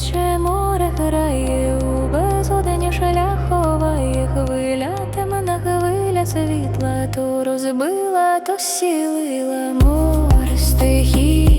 плаче море грає у безодені шаля ховає хвиля, темна хвиля світла, то розбила, то сілила море стихі.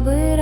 аби